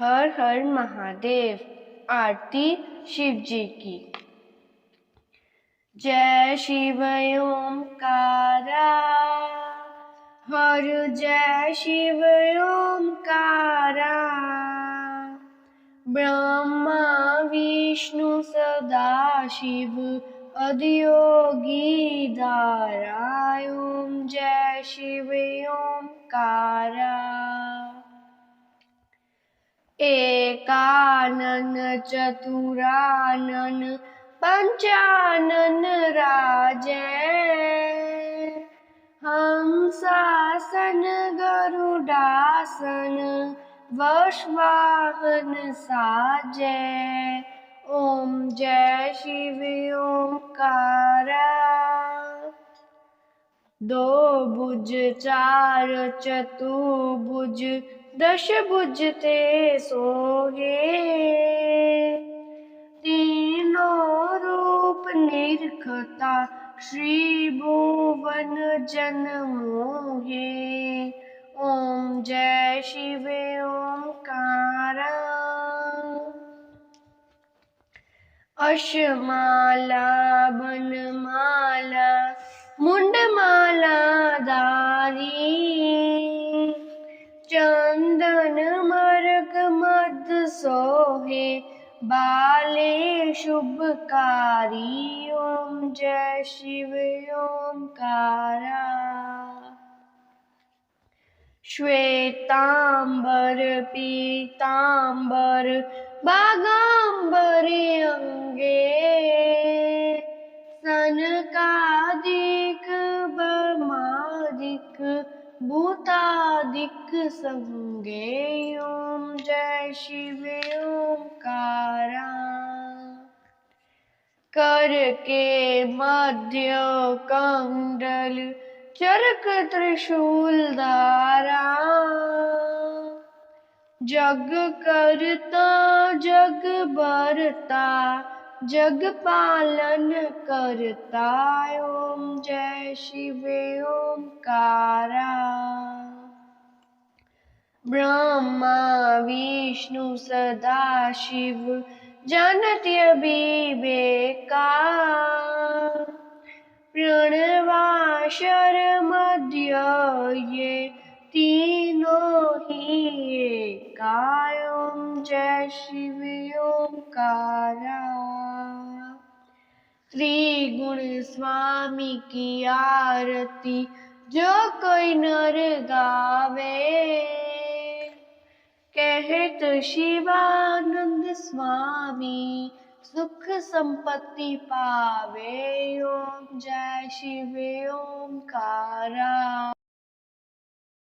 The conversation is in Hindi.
हर हर महादेव, आरती शिव जी की। जय शिव ओमकारा हर जय शिव ओमकारा ब्रह्मा, विष्णु सदा शिव अधियोगी धारा ओम जय शिव ओमकारा एकानन, चतुरानन, पंचानन राजै हंसासन गरुडासन वशवाहन साजै ओम जय शिव ओमकारा दो भुज, चार चतुर्भुज दश भुज ते सोगे तीनों रूप निरखता श्री भुवन जन मोहे। ओम जय शिव ओमकारा अशमाला बनमाला मुंडमाला सोहे। बाले शुभकारी ओम जय शिव ओमकारा श्वेतांबर पीतांबर बागांबरे अंगे। सनकादिक बमादिक भूतादिक संगे ओम जय शिव ओमकारा कर। के मध्य कंडल चरक त्रिशूल धारा। जग करता, जग बरता जग पालन करता। ओम जय शिव ओमकारा ब्रह्मा, विष्णु, सदा शिव जनत्य विवेका प्रणवाशर मध्य ये तीनों ही एकाय जय शिव ओमकारा त्रिगुण स्वामी की आरती जो कोई नर गावे। कहत शिवानंद स्वामी सुख संपत्ति पावे ओम जय शिव ओमकारा